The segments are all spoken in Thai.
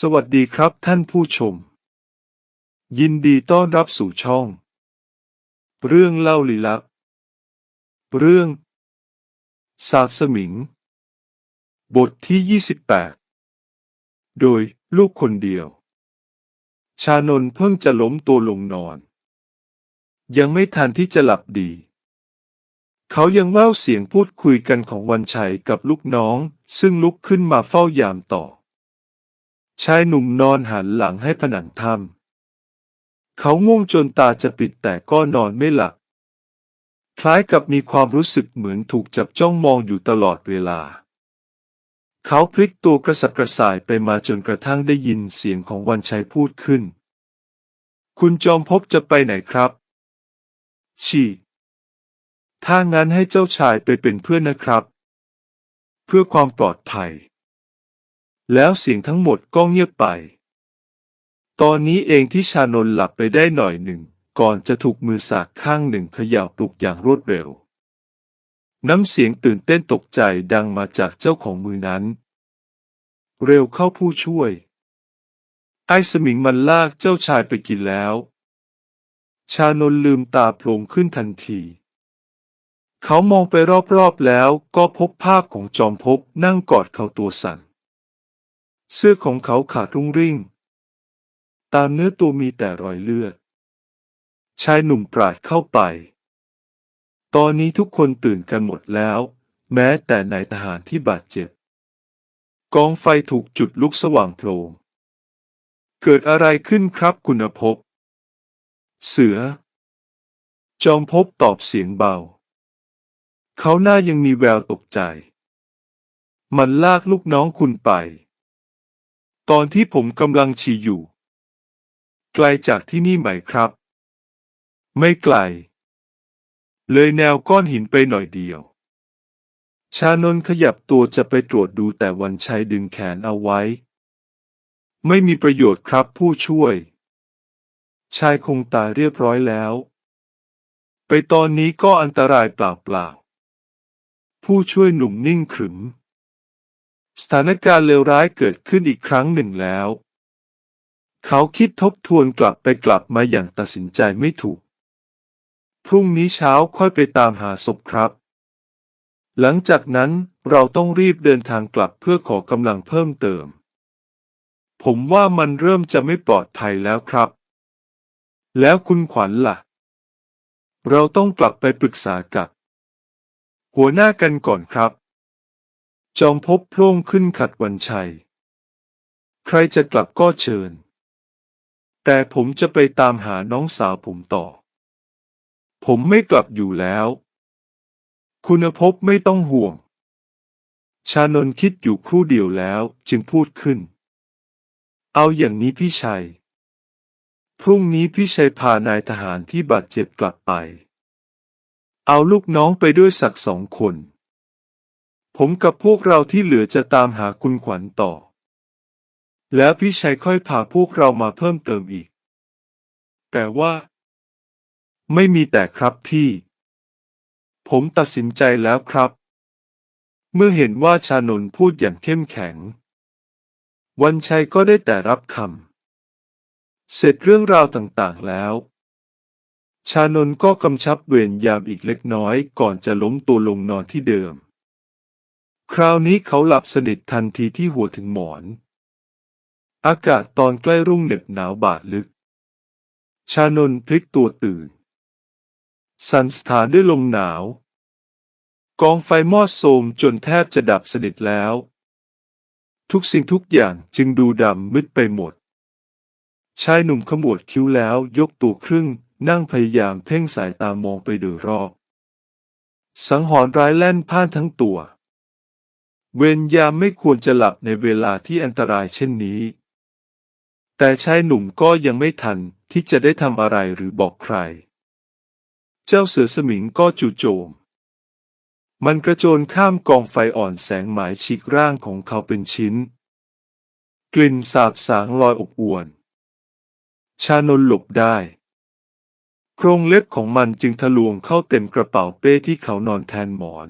สวัสดีครับท่านผู้ชม ยินดีต้อนรับสู่ช่อง เรื่องเล่าลี้ลับ เรื่อง สาบสมิง บทที่ 28 โดยลูกคนเดียว ชานนเพิ่งจะล้มตัวลงนอน ยังไม่ทันที่จะหลับดี เขายังเล่าเสียงพูดคุยกันของวันชัยกับลูกน้อง ซึ่งลุกขึ้นมาเฝ้ายามต่อ ชายหนุ่มนอนหันหลังให้ผนังถ้ำเขาง่วงจนตาจะปิดแต่ก็นอนไม่หลับ คล้ายกับมีความรู้สึกเหมือนถูกจับจ้องมองอยู่ตลอดเวลา เขาพลิกตัวกระสับกระส่ายไปมาจนกระทั่งได้ยินเสียงของวันชัยพูดขึ้น คุณจอมพบจะไปไหนครับ ชี่ถ้างั้นให้เจ้าชายไปเป็นเพื่อนนะครับ เพื่อความปลอดภัย แล้วเสียงทั้งหมดก็เงียบไป ตอนนี้เองที่ชานนหลับไปได้หน่อยหนึ่ง ก่อนจะถูกมือสากข้างหนึ่งเขย่าปลุกอย่างรวดเร็ว น้ำเสียงตื่นเต้นตกใจดังมาจากเจ้าของมือนั้น เร็วเข้าผู้ช่วย ไอ้สมิงมันลากเจ้าชายไปกินแล้ว ชานนลืมตาโพลงขึ้นทันทีเขามองไปรอบๆแล้วก็พบภาพของจอมภพนั่งกอดเขาตัวสั่น เสื้อของเขาขาดรุ่งริ่ง ตามเนื้อตัวมีแต่รอยเลือด ชายหนุ่มปราดเข้าไป ตอนนี้ทุกคนตื่นกันหมดแล้ว แม้แต่นายทหารที่บาดเจ็บ กองไฟถูกจุดลุกสว่างโพลงเกิดอะไรขึ้นครับคุณภพ เสือ จอมภพตอบเสียงเบา เขาหน้ายังมีแววตกใจ มันลากลูกน้องคุณไป ตอนที่ผมกำลังฉี่อยู่ ไกลจากที่นี่ไหมครับ ไม่ไกล เลยแนวก้อนหินไปหน่อยเดียว ชานนขยับตัวจะไปตรวจดูแต่วันชัยดึงแขนเอาไว้ ไม่มีประโยชน์ครับผู้ช่วย ชายคงตายเรียบร้อยแล้ว ไปตอนนี้ก็อันตรายเปล่าๆผู้ช่วยหนุ่มนิ่งขรึม สถานการณ์เลวร้ายเกิดขึ้นอีกครั้งหนึ่งแล้ว เขาคิดทบทวนกลับไปกลับมาอย่างตัดสินใจไม่ถูก พรุ่งนี้เช้าค่อยไปตามหาศพครับ หลังจากนั้นเราต้องรีบเดินทางกลับเพื่อขอกำลังเพิ่มเติม ผมว่ามันเริ่มจะไม่ปลอดภัยแล้วครับ แล้วคุณขวัญล่ะ เราต้องกลับไปปรึกษากับ หัวหน้ากันก่อนครับ จอมภพโพล่งขึ้นขัดวันชัย ใครจะกลับก็เชิญ แต่ผมจะไปตามหาน้องสาวผมต่อ ผมไม่กลับอยู่แล้ว คุณภพไม่ต้องห่วง ชานนคิดอยู่ครู่เดียวแล้วจึงพูดขึ้น เอาอย่างนี้พี่ชัย พรุ่งนี้พี่ชัยพานายทหารที่บาดเจ็บกลับไป เอาลูกน้องไปด้วยสักสองคน ผมกับพวกเราที่เหลือจะตามหาคุณขวัญต่อ แล้วพี่ชัยค่อยพาพวกเรามาเพิ่มเติมอีก แต่ว่า ไม่มีแต่ครับพี่ ผมตัดสินใจแล้วครับ เมื่อเห็นว่าชานนพูดอย่างเข้มแข็ง วันชัยก็ได้แต่รับคำ เสร็จเรื่องราวต่างๆแล้ว ชานนก็กำชับเวรยามอีกเล็กน้อยก่อนจะล้มตัวลงนอนที่เดิม คราวนี้เขาหลับสนิททันทีที่หัวถึงหมอน อากาศตอนใกล้รุ่งเหน็บหนาวบาดลึก ชานนพลิกตัวตื่น สันสถานด้วยลมหนาว กองไฟมอดโทรมจนแทบจะดับสนิทแล้ว ทุกสิ่งทุกอย่างจึงดูดำมืดไปหมด ชายหนุ่มขมวดคิ้วแล้วยกตัวครึ่งนั่งพยายามเพ่งสายตามองไปโดยรอบ สังหรณ์ร้ายแล่นพ่านทั้งตัว เวรยามไม่ควรจะหลับในเวลาที่อันตรายเช่นนี้ แต่ชายหนุ่มก็ยังไม่ทันที่จะได้ทำอะไรหรือบอกใคร เจ้าเสือสมิงก็จู่โจม มันกระโจนข้ามกองไฟอ่อนแสงหมายฉีกร่างของเขาเป็นชิ้น กลิ่นสาบสางลอยอบอวน ชานนหลบได้ โครงเล็บของมันจึงทะลวงเข้าเต็มกระเป๋าเป้ที่เขานอนแทนหมอน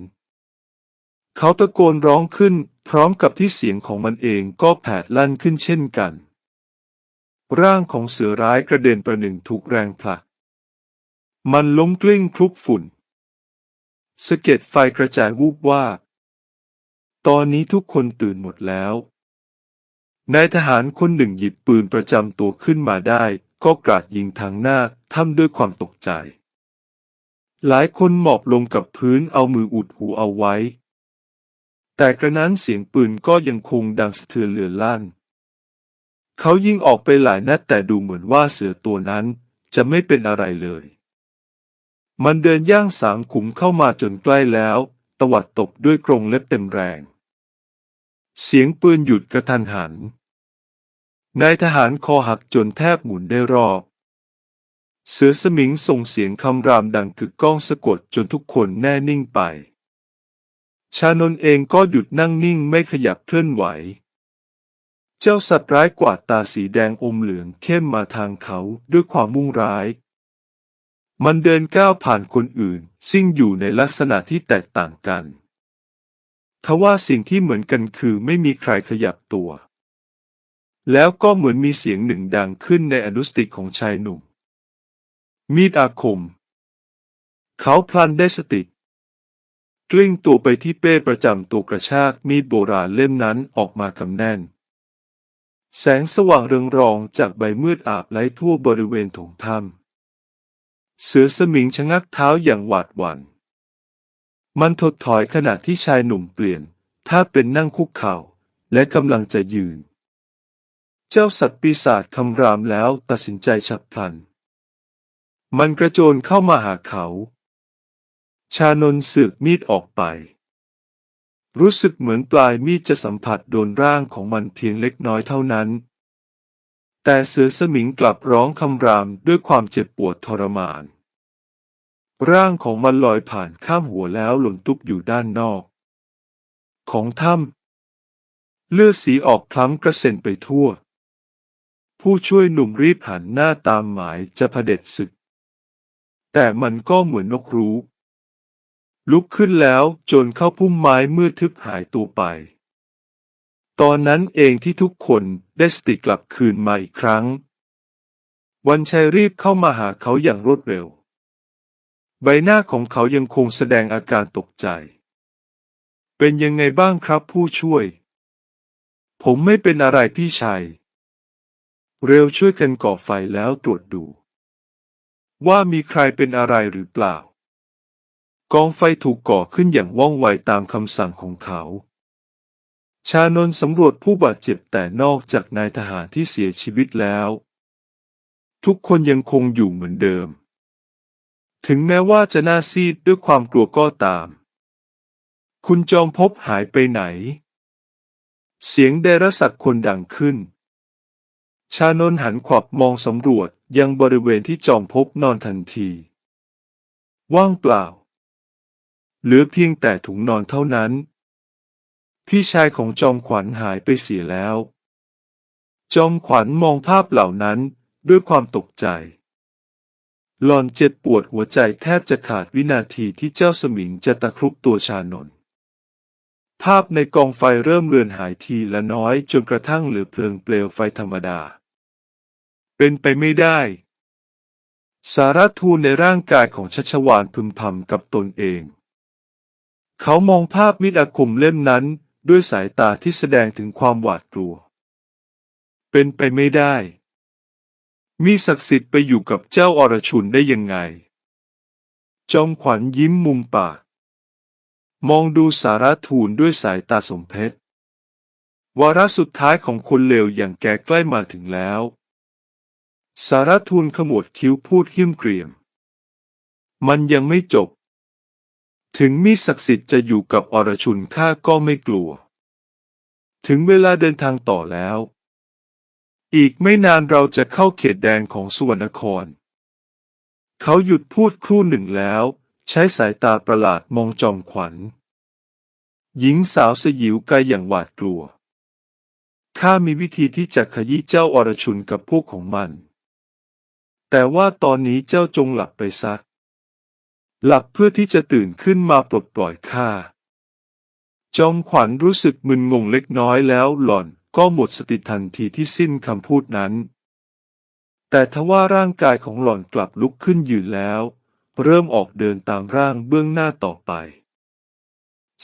เขาตะโกนร้องขึ้น พร้อมกับที่เสียงของมันเองก็แผดลั่นขึ้นเช่นกัน ร่างของเสือร้ายกระเด็นประหนึ่งถูกแรงผลัก มันล้มกลิ้งคลุกฝุ่นสะเก็ดไฟกระจายวูบว่า ตอนนี้ทุกคนตื่นหมดแล้ว นายทหารคนหนึ่งหยิบปืนประจำตัวขึ้นมาได้ ก็กราดยิงทางหน้าทำด้วยความตกใจ หลายคนหมอบลงกับพื้นเอามืออุดหูเอาไว้ แต่กระนั้นเสียงปืนก็ยังคงดังสะเทือนเลือนลั่น เขายิงออกไปหลายนัดแต่ดูเหมือนว่าเสือตัวนั้นจะไม่เป็นอะไรเลย มันเดินย่างสามขุมเข้ามาจนใกล้แล้ว ตวัดตบด้วยกรงเล็บเต็มแรง เสียงปืนหยุดกระทันหัน นายทหารคอหักจนแทบหมุนได้รอบ เสือสมิงส่งเสียงคำรามดังกึกก้องสะกดจนทุกคนแน่นิ่งไป ชานนเองก็หยุดนั่งนิ่งไม่ขยับเคลื่อนไหว เจ้าสัตว์ร้ายกวาดตาสีแดงอมเหลืองเข้มมาทางเขาด้วยความมุ่งร้าย มันเดินก้าวผ่านคนอื่น ซึ่งอยู่ในลักษณะที่แตกต่างกันทว่าสิ่งที่เหมือนกันคือไม่มีใครขยับตัว แล้วก็เหมือนมีเสียงหนึ่งดังขึ้นในอนุสติกของชายหนุ่ม มีดอาคม เขาพลันได้สติ กลิ้งตัวไปที่เป้ประจำตัวกระชากมีดโบราณเล่มนั้นออกมากำแน่น แสงสว่างเรืองรองจากใบมืดอาบไล้ทั่วบริเวณถงถ้ำเสือสมิงชะงักเท้าอย่างหวาดหวัน่นมันถดถอยขณะที่ชายหนุ่มเปลี่ยน ถ้าเป็นนั่งคุกเข่า และกำลังจะยืน เจ้าสัตว์ปีศาจคำรามแล้วตัดสินใจฉับพลัน มันกระโจนเข้ามาหาเขา ชานนสึกมีดออกไป รู้สึกเหมือนปลายมีดจะสัมผัสโดนร่างของมันเพียงเล็กน้อยเท่านั้น แต่เสือสมิงกลับร้องคำรามด้วยความเจ็บปวดทรมาน ร่างของมันลอยผ่านข้ามหัวแล้วหล่นตุบอยู่ด้านนอก ของถ้ำเลือดสีออกคล้ำกระเซ็นไปทั่ว ผู้ช่วยหนุ่มรีบหันหน้าตามหมายจะเผด็จศึก แต่มันก็เหมือนนกรู้ ลุกขึ้นแล้วจนเข้าพุ่มไม้มืดทึบหายตัวไป ตอนนั้นเองที่ทุกคนได้สติกลับคืนมาอีกครั้ง วันชัยรีบเข้ามาหาเขาอย่างรวดเร็ว ใบหน้าของเขายังคงแสดงอาการตกใจ เป็นยังไงบ้างครับผู้ช่วย ผมไม่เป็นอะไรพี่ชายเร็วช่วยกันก่อไฟแล้วตรวจดู ว่ามีใครเป็นอะไรหรือเปล่า กองไฟถูกก่อขึ้นอย่างว่องไวตามคำสั่งของเขา ชานนสำรวจผู้บาดเจ็บแต่นอกจากนายทหารที่เสียชีวิตแล้ว ทุกคนยังคงอยู่เหมือนเดิม ถึงแม้ว่าจะหน้าซีดด้วยความกลัวก็ตาม คุณจอมพบหายไปไหน เสียงเดรศักดิ์คนดังขึ้น ชานนหันขวับมองสำรวจยังบริเวณที่จอมพบนอนทันที ว่างเปล่า เหลือเพียงแต่ถุงนอนเท่านั้น พี่ชายของจอมขวัญหายไปเสียแล้ว จอมขวัญมองภาพเหล่านั้นด้วยความตกใจ หลอนเจ็บปวดหัวใจแทบจะขาดวินาทีที่เจ้าสมิงจะตะครุบตัวชานนท์ภาพในกองไฟเริ่มเลือนหายทีละน้อยจนกระทั่งเหลือเพลิงเปลวไฟธรรมดา เป็นไปไม่ได้ สารทูลในร่างกายของชัชวานพึมพำกับตนเอง เขามองภาพมิตรอาคมเล่มนั้นด้วยสายตาที่แสดงถึงความหวาดกลัว เป็นไปไม่ได้ มีศักดิ์สิทธิ์ไปอยู่กับเจ้าอรชุนได้ยังไง จอมขวัญยิ้มมุมปาก มองดูสารทูลด้วยสายตาสมเพชวาระสุดท้ายของคนเลวอย่างแกใกล้มาถึงแล้ว สารทูลขมวดคิ้วพูดหิ้มเกรียม มันยังไม่จบ ถึงมีศักดิ์สิทธิ์จะอยู่กับอรชุนข้าก็ไม่กลัว ถึงเวลาเดินทางต่อแล้ว อีกไม่นานเราจะเข้าเขตแดนของสุวรรณคร เขาหยุดพูดครู่หนึ่งแล้ว ใช้สายตาประหลาดมองจอมขวัญ หญิงสาวสยิวกายอย่างหวาดกลัว ข้ามีวิธีที่จะขยี้เจ้าอรชุนกับพวกของมัน แต่ว่าตอนนี้เจ้าจงหลับไปซะ หลับเพื่อที่จะตื่นขึ้นมาปลดปล่อยข้า จอมขวัญรู้สึกมึนงงเล็กน้อยแล้วหล่อนก็หมดสติทันทีที่สิ้นคำพูดนั้น แต่ทว่าร่างกายของหล่อนกลับลุกขึ้นยืนแล้ว เริ่มออกเดินตามร่างเบื้องหน้าต่อไป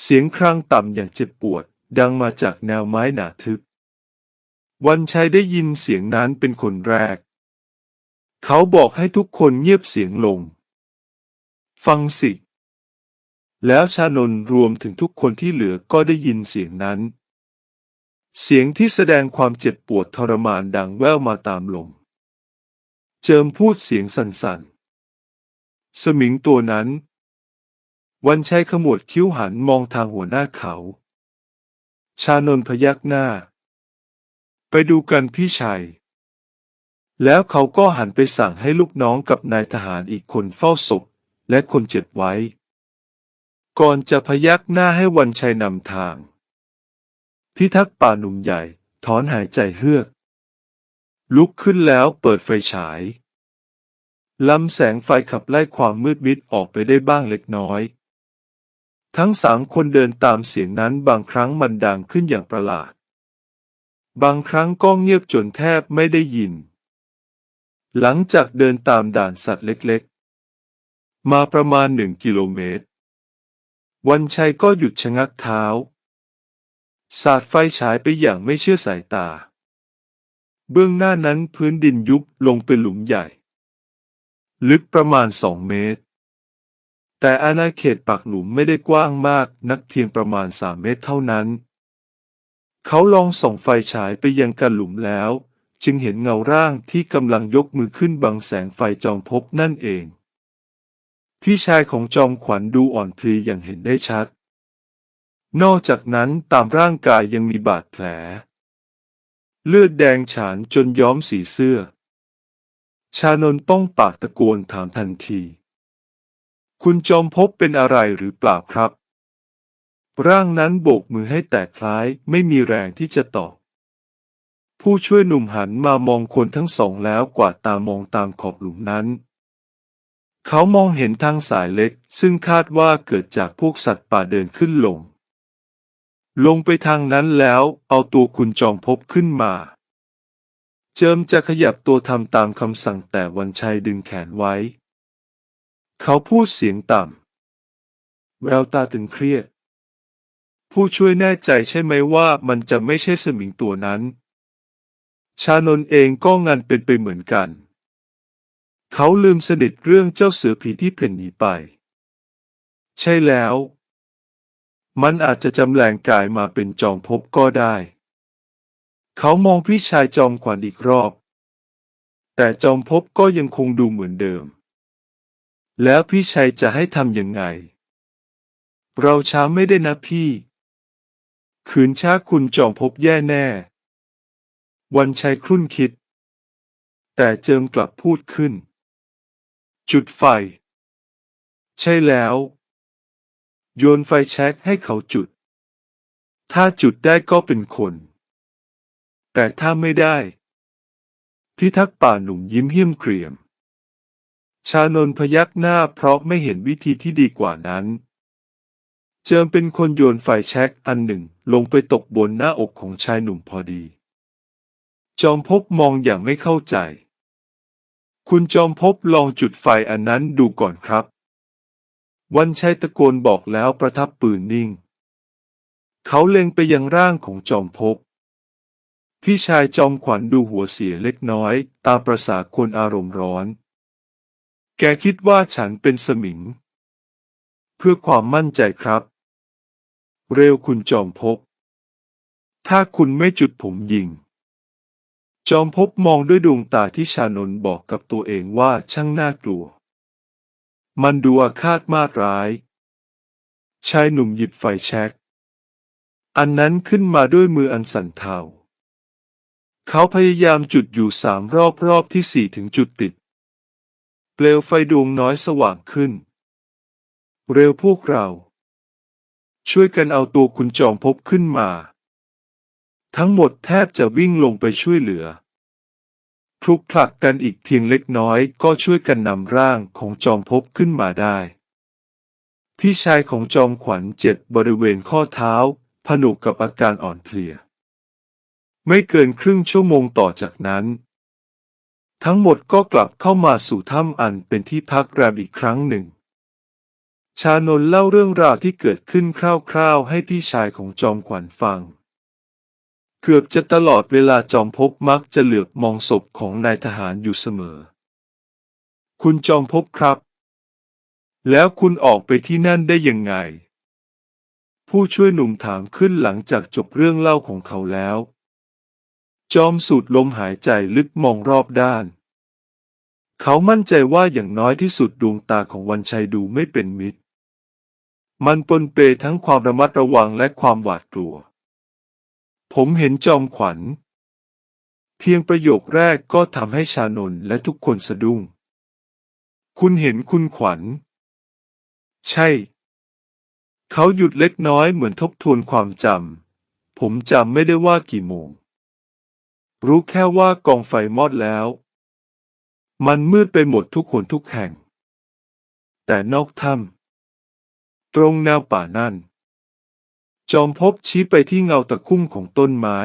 เสียงครางต่ำอย่างเจ็บปวดดังมาจากแนวไม้หนาทึบ วันชัยได้ยินเสียงนั้นเป็นคนแรก เขาบอกให้ทุกคนเงียบเสียงลง ฟังสิ แล้วชานนรวมถึงทุกคนที่เหลือก็ได้ยินเสียงนั้น เสียงที่แสดงความเจ็บปวดทรมานดังแว่วมาตามลม เจิมพูดเสียงสั่นๆ สมิงตัวนั้น วันชัยขมวดคิ้วหันมองทางหัวหน้าเขา ชานนพยักหน้า ไปดูกันพี่ชัยแล้วเขาก็หันไปสั่งให้ลูกน้องกับนายทหารอีกคนเฝ้าศพ และคนเจ็บไว้ ก่อนจะพยักหน้าให้วันชัยนำทาง พิทักษ์ป่าหนุ่มใหญ่ถอนหายใจเฮือก ลุกขึ้นแล้วเปิดไฟฉายลำแสงไฟขับไล่ความมืดมิดออกไปได้บ้างเล็กน้อย ทั้งสามคนเดินตามเสียงนั้นบางครั้งมันดังขึ้นอย่างประหลาด บางครั้งก็เงียบจนแทบไม่ได้ยิน หลังจากเดินตามด่านสัตว์เล็ก มาประมาณหนึ่งกิโลเมตร วันชัยก็หยุดชะงักเท้า สาดไฟฉายไปอย่างไม่เชื่อสายตา เบื้องหน้านั้นพื้นดินยุบลงเป็นหลุมใหญ่ ลึกประมาณสองเมตร แต่อาณาเขตปากหลุมไม่ได้กว้างมากนักเพียงประมาณสามเมตรเท่านั้น เขาลองส่องไฟฉายไปยังกันหลุมแล้ว จึงเห็นเงาร่างที่กำลังยกมือขึ้นบังแสงไฟจอมภพนั่นเอง พี่ชายของจอมขวัญดูอ่อนเพลียอย่างเห็นได้ชัด นอกจากนั้นตามร่างกายยังมีบาดแผล เลือดแดงฉานจนย้อมสีเสื้อ ชานนท์ต้องปากตะโกนถามทันที คุณจอมภพเป็นอะไรหรือเปล่าครับ ร่างนั้นโบกมือให้แต่คล้ายไม่มีแรงที่จะตอบ ผู้ช่วยหนุ่มหันมามองคนทั้งสองแล้วกวาดตามองตามขอบหลุมนั้น เขามองเห็นทางสายเล็ก ซึ่งคาดว่าเกิดจากพวกสัตว์ป่าเดินขึ้นลง ลงไปทางนั้นแล้ว เอาตัวคุณจอมภพขึ้นมา เจิมจะขยับตัวทำตามคำสั่งแต่วันชัยดึงแขนไว้ เขาพูดเสียงต่ำแววตาตึงเครียด ผู้ช่วยแน่ใจใช่ไหมว่ามันจะไม่ใช่สมิงตัวนั้น ชานนเองก็งันเป็นไปเหมือนกัน เขาลืมสนิทเรื่องเจ้าเสือผีที่เพ่นหนีไป ใช่แล้ว มันอาจจะจำแรงกายมาเป็นจอมภพก็ได้ เขามองพี่ชายจอมขวัญอีกรอบ แต่จอมภพก็ยังคงดูเหมือนเดิม แล้วพี่ชัยจะให้ทำยังไง เราช้าไม่ได้นะพี่ ขืนช้าคุณจอมภพแย่แน่ วันชัยครุ่นคิดแต่เจิมกลับพูดขึ้น จุดไฟ ใช่แล้ว โยนไฟแช็กให้เขาจุด ถ้าจุดได้ก็เป็นคน แต่ถ้าไม่ได้ พิทักษ์ป่าหนุ่มยิ้มเหี้ยมเกรียม ชานนพยักหน้าเพราะไม่เห็นวิธีที่ดีกว่านั้น เจิมเป็นคนโยนไฟแช็กอันหนึ่งลงไปตกบนหน้าอกของชายหนุ่มพอดี จอมภพมองอย่างไม่เข้าใจ คุณจอมภพลองจุดไฟอันนั้นดูก่อนครับ วันชัยตะโกนบอกแล้วประทับปืนนิ่ง เขาเล็งไปยังร่างของจอมภพพี่ชายจอมขวัญดูหัวเสียเล็กน้อย ตามประสาคนอารมณ์ร้อน แกคิดว่าฉันเป็นสมิง เพื่อความมั่นใจครับ เร็วคุณจอมภพถ้าคุณไม่จุดผมยิง จอมภพมองด้วยดวงตาที่ชานนบอกกับตัวเองว่าช่างน่ากลัว มันดูอาฆาตมาดร้าย ชายหนุ่มหยิบไฟแช็ก อันนั้นขึ้นมาด้วยมืออันสั่นเทา เขาพยายามจุดอยู่สามรอบรอบที่สี่ถึงจุดติด เปลวไฟดวงน้อยสว่างขึ้น เร็วพวกเรา ช่วยกันเอาตัวคุณจอมภพขึ้นมา ทั้งหมดแทบจะวิ่งลงไปช่วยเหลือพลุกพลักกันอีกเพียงเล็กน้อยก็ช่วยกันนำร่างของจอมภพขึ้นมาได้ พี่ชายของจอมขวัญเจ็บบริเวณข้อเท้า ผนวกกับอาการอ่อนเพลีย ไม่เกินครึ่งชั่วโมงต่อจากนั้น ทั้งหมดก็กลับเข้ามาสู่ถ้ำอันเป็นที่พักแรมอีกครั้งหนึ่ง ชานนเล่าเรื่องราวที่เกิดขึ้นคร่าวๆให้พี่ชายของจอมขวัญฟัง เกือบจะตลอดเวลาจอมภพมักจะเหลือบมองศพของนายทหารอยู่เสมอ คุณจอมภพครับ แล้วคุณออกไปที่นั่นได้ยังไง ผู้ช่วยหนุ่มถามขึ้นหลังจากจบเรื่องเล่าของเขาแล้ว จอมสูดลมหายใจลึกมองรอบด้าน เขามั่นใจว่าอย่างน้อยที่สุดดวงตาของวันชัยดูไม่เป็นมิตร มันปนเปทั้งความระมัดระวังและความหวาดกลัว ผมเห็นจอมขวัญ เพียงประโยคแรกก็ทำให้ชานนและทุกคนสะดุ้ง คุณเห็นคุณขวัญ ใช่ เขาหยุดเล็กน้อยเหมือนทบทวนความจำ ผมจำไม่ได้ว่ากี่โมง รู้แค่ว่ากองไฟมอดแล้ว มันมืดไปหมดทุกคนทุกแห่ง แต่นอกถ้ำตรงแนวป่านั่น จอมพบชี้ไปที่เงาตะคุ่มของต้นไม้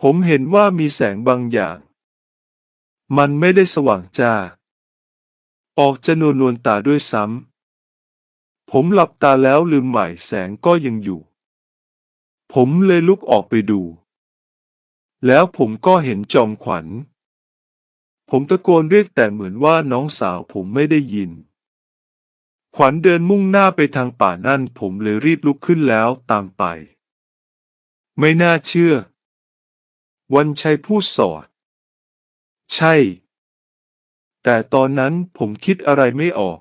ผมเห็นว่ามีแสงบางอย่าง มันไม่ได้สว่างจ้า ออกจะนวลนวลตาด้วยซ้ำ ผมหลับตาแล้วลืมใหม่แสงก็ยังอยู่ ผมเลยลุกออกไปดู แล้วผมก็เห็นจอมขวัญ ผมตะโกนเรียกแต่เหมือนว่าน้องสาวผมไม่ได้ยิน ขวัญเดินมุ่งหน้าไปทางป่านั่นผมเลยรีบลุกขึ้นแล้วตามไป ไม่น่าเชื่อ วันชัยพูดสอด ใช่ แต่ตอนนั้นผมคิดอะไรไม่ออก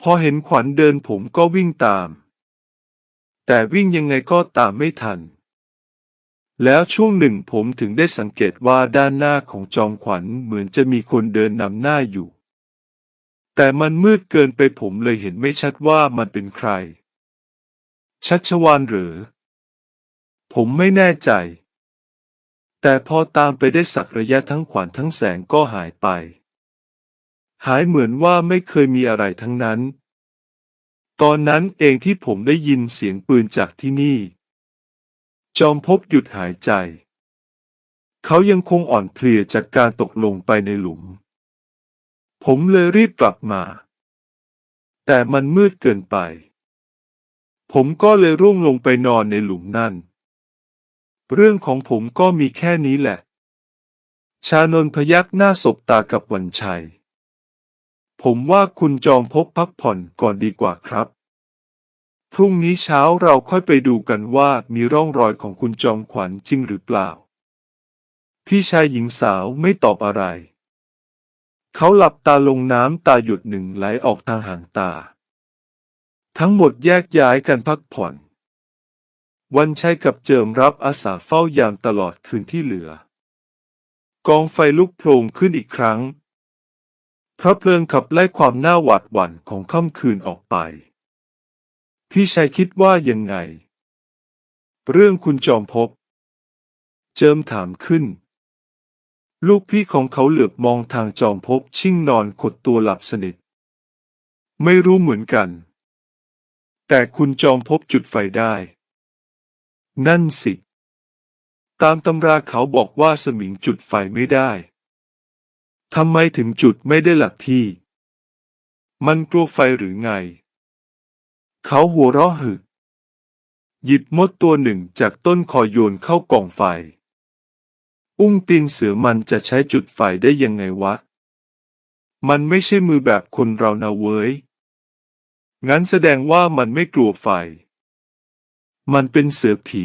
พอเห็นขวัญเดินผมก็วิ่งตาม แต่วิ่งยังไงก็ตามไม่ทัน แล้วช่วงหนึ่งผมถึงได้สังเกตว่าด้านหน้าของจอมขวัญเหมือนจะมีคนเดินนำหน้าอยู่ แต่มันมืดเกินไปผมเลยเห็นไม่ชัดว่ามันเป็นใคร ชัชวานหรือ ผมไม่แน่ใจ แต่พอตามไปได้สักระยะทั้งขวัญทั้งแสงก็หายไป หายเหมือนว่าไม่เคยมีอะไรทั้งนั้น ตอนนั้นเองที่ผมได้ยินเสียงปืนจากที่นี่ จอมพบหยุดหายใจ เขายังคงอ่อนเพลียจากการตกลงไปในหลุม ผมเลยรีบกลับมา แต่มันมืดเกินไป ผมก็เลยร่วงลงไปนอนในหลุมนั่น เรื่องของผมก็มีแค่นี้แหละ ชานนพยักหน้าสบตากับวันชัย ผมว่าคุณจอมพบพักผ่อนก่อนดีกว่าครับ พรุ่งนี้เช้าเราค่อยไปดูกันว่ามีร่องรอยของคุณจอมขวัญจริงหรือเปล่า พี่ชายหญิงสาวไม่ตอบอะไร เขาหลับตาลงน้ำตาหยดหนึ่งไหลออกทางหางตา ทั้งหมดแยกย้ายกันพักผ่อน วันชัยกับเจิมรับอาสาเฝ้ายามตลอดคืนที่เหลือ กองไฟลุกโผล่ขึ้นอีกครั้ง พระเพลิงขับไล่ความน่าหวาดหวั่นของค่ำคืนออกไป พี่ชายคิดว่ายังไง เรื่องคุณจอมภพเจิมถามขึ้น ลูกพี่ของเขาเหลือบมองทางจอมภพชิ่งนอนขดตัวหลับสนิท ไม่รู้เหมือนกัน แต่คุณจอมภพจุดไฟได้ นั่นสิ ตามตำราเขาบอกว่าสมิงจุดไฟไม่ได้ทำไมถึงจุดไม่ได้หลักที่ มันกลัวไฟหรือไง เขาหัวเราะหึหยิบมดตัวหนึ่งจากต้นคอโยนเข้ากองไฟ อุ้งตีนเสือมันจะใช้จุดไฟได้ยังไงวะ มันไม่ใช่มือแบบคนเรานะเว้ย งั้นแสดงว่ามันไม่กลัวไฟ มันเป็นเสือผี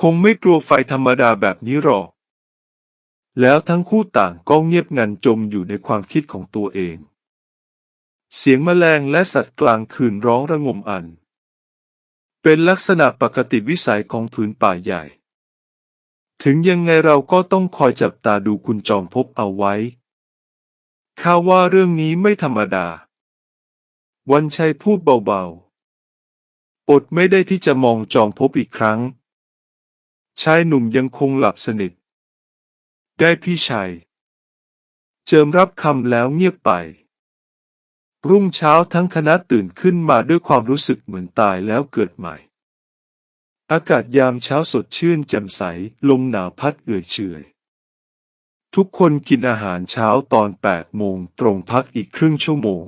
คงไม่กลัวไฟธรรมดาแบบนี้หรอก แล้วทั้งคู่ต่างก็เงียบงันจมอยู่ในความคิดของตัวเอง เสียงแมลงและสัตว์กลางคืนร้องระงมอัน เป็นลักษณะปกติวิสัยของผืนป่าใหญ่ ถึงยังไงเราก็ต้องคอยจับตาดูคุณจอมภพเอาไว้ ข้าว่าเรื่องนี้ไม่ธรรมดา วันชัยพูดเบาๆ อดไม่ได้ที่จะมองจอมภพอีกครั้ง ชายหนุ่มยังคงหลับสนิท ได้พี่ชาย เจิมรับคำแล้วเงียบไป รุ่งเช้าทั้งคณะตื่นขึ้นมาด้วยความรู้สึกเหมือนตายแล้วเกิดใหม่ อากาศยามเช้าสดชื่นแจ่มใส ลมหนาวพัดเอื่อยเฉยทุกคนกินอาหารเช้าตอนแปดโมงตรงพักอีกครึ่งชั่วโมง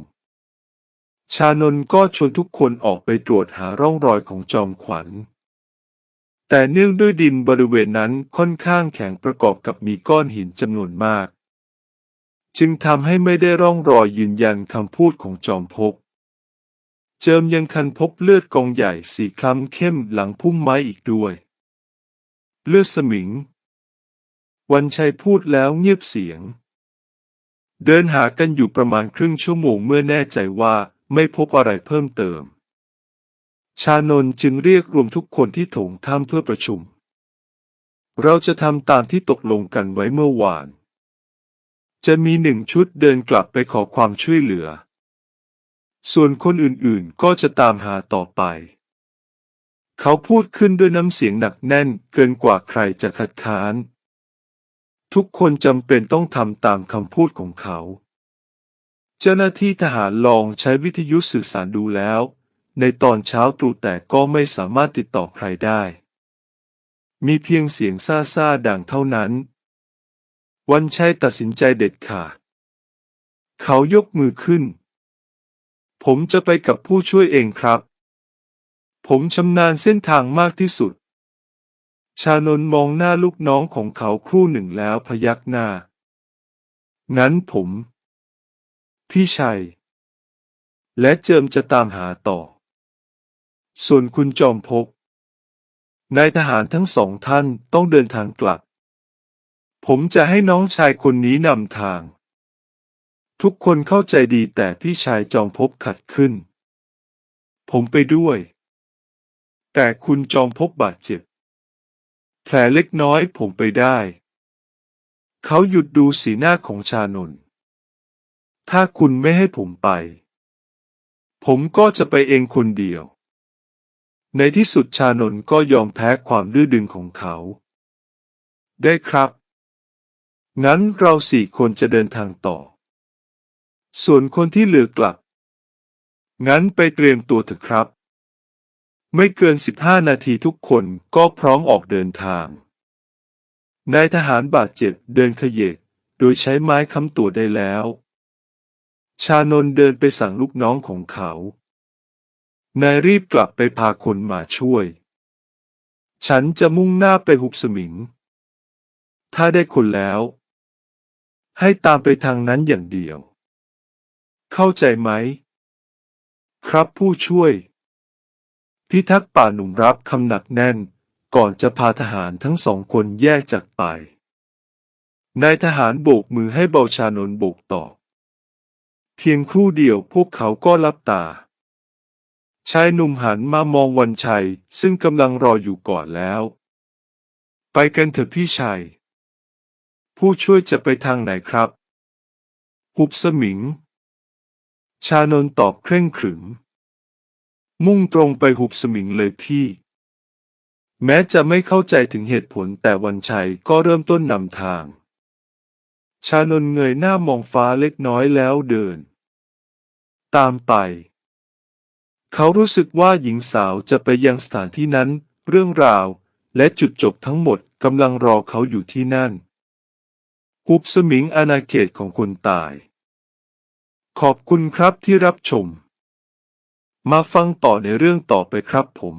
ชานนก็ชวนทุกคนออกไปตรวจหาร่องรอยของจอมขวัญ แต่เนื่องด้วยดินบริเวณนั้นค่อนข้างแข็งประกอบกับมีก้อนหินจำนวนมาก จึงทำให้ไม่ได้ร่องรอยยืนยันคำพูดของจอมภพ เจิมยังคันพบเลือดกองใหญ่สีคล้ำเข้มหลังพุ่มไม้อีกด้วย เลือดสมิง วันชัยพูดแล้วเงียบเสียง เดินหากันอยู่ประมาณครึ่งชั่วโมงเมื่อแน่ใจว่าไม่พบอะไรเพิ่มเติม ชานนจึงเรียกรวมทุกคนที่โถงถ้ำเพื่อประชุม เราจะทำตามที่ตกลงกันไว้เมื่อวาน จะมีหนึ่งชุดเดินกลับไปขอความช่วยเหลือ ส่วนคนอื่นๆก็จะตามหาต่อไป เขาพูดขึ้นด้วยน้ำเสียงหนักแน่นเกินกว่าใครจะคัดค้าน ทุกคนจำเป็นต้องทำตามคำพูดของเขา เจ้าหน้าที่ทหารลองใช้วิทยุสื่อสารดูแล้ว ในตอนเช้าตรู่แต่ก็ไม่สามารถติดต่อใครได้ มีเพียงเสียงซ่าซาๆดังเท่านั้น วันชัยตัดสินใจเด็ดขาด เขายกมือขึ้น ผมจะไปกับผู้ช่วยเองครับ ผมชำนาญเส้นทางมากที่สุด ชานนมองหน้าลูกน้องของเขาครู่หนึ่งแล้วพยักหน้า งั้นผม พี่ชัย และเจิมจะตามหาต่อ ส่วนคุณจอมภพนายทหารทั้งสองท่านต้องเดินทางกลับ ผมจะให้น้องชายคนนี้นำทาง ทุกคนเข้าใจดีแต่พี่ชายจอมภพขัดขึ้น ผมไปด้วย แต่คุณจอมภพบาดเจ็บ แผลเล็กน้อยผมไปได้ เขาหยุดดูสีหน้าของชานนท์ถ้าคุณไม่ให้ผมไป ผมก็จะไปเองคนเดียว ในที่สุดชานนท์ก็ยอมแพ้ความดื้อดึงของเขา ได้ครับ งั้นเราสี่คนจะเดินทางต่อ ส่วนคนที่เหลือกลับ งั้นไปเตรียมตัวเถอะครับ ไม่เกินสิบห้านาทีทุกคนก็พร้อมออกเดินทาง นายทหารบาดเจ็บเดินขยก โดยใช้ไม้ค้ำตัวได้แล้ว ชานนเดินไปสั่งลูกน้องของเขา นายรีบกลับไปพาคนมาช่วย ฉันจะมุ่งหน้าไปหุบสมิง ถ้าได้คนแล้ว ให้ตามไปทางนั้นอย่างเดียว เข้าใจไหม ครับผู้ช่วย พิทักษ์ป่าหนุ่มรับคำหนักแน่น ก่อนจะพาทหารทั้งสองคนแยกจากไป นายทหารโบกมือให้เบาชานนโบกตอบ เพียงครู่เดียวพวกเขาก็ลับตา ชายหนุ่มหันมามองวันชัย ซึ่งกำลังรออยู่ก่อนแล้ว ไปกันเถอะพี่ชัย ผู้ช่วยจะไปทางไหนครับ หุบสมิง ชานนตอบเคร่งขรึม มุ่งตรงไปหุบสมิงเลยพี่ แม้จะไม่เข้าใจถึงเหตุผลแต่วันชัยก็เริ่มต้นนำทาง ชานนเงยหน้ามองฟ้าเล็กน้อยแล้วเดิน ตามไป เขารู้สึกว่าหญิงสาวจะไปยังสถานที่นั้น เรื่องราว และจุดจบทั้งหมดกำลังรอเขาอยู่ที่นั่น หุบสมิงอาณาเขตของคนตาย ขอบคุณครับที่รับชม มาฟังต่อในเรื่องต่อไปครับผม